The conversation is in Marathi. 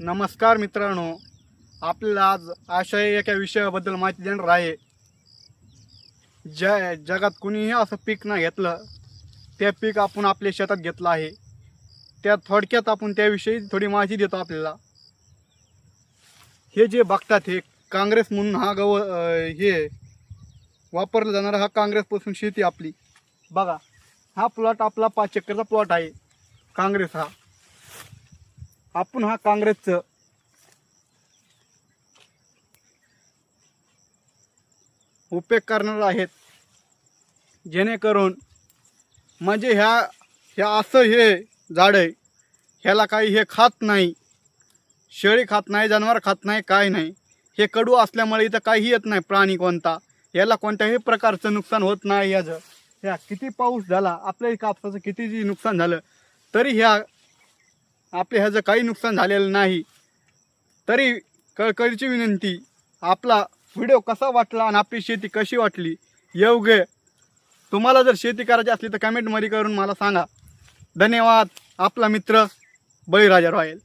नमस्कार मित्रांनो आपल्याला आज अशा एका विषयाबद्दल माहिती देणार आहे. ज्या जगात कुणीही असं पीक नाही घेतलं ते पीक आपण आपल्या शेतात घेतलं आहे. त्या थोडक्यात आपण त्याविषयी थोडी माहिती देतो आपल्याला. हे जे बघतात हे काँग्रेस म्हणून हा गव हे वापरला जाणारा हा काँग्रेसपासून शेती आपली. बघा हा प्लॉट आपला पाच एकरचा प्लॉट आहे काँग्रेस हा. आपण हा काँग्रेसचं. उपयोग करणार आहेत. जेणेकरून म्हणजे ह्या ह्या असं हे झाड आहे ह्याला काही हे खात नाही. शेळी खात नाही जनावर खात नाही काय नाही. हे कडू असल्यामुळे इथं काही येत नाही प्राणी कोणता. याला कोणत्याही प्रकारचं नुकसान होत नाही याचं. ह्या किती पाऊस झाला आपल्या कापसाचं किती जी नुकसान झालं तरी ह्या आपले ह्याचं काही नुकसान झालेलं नाही. तरी कळकळीची विनंती आपला व्हिडिओ कसा वाटला आणि आपली शेती कशी वाटली योग्य तुम्हाला जर शेती करायची असली तर कमेंटमध्ये करून मला सांगा. धन्यवाद. आपला मित्र बळीराजा रॉयल.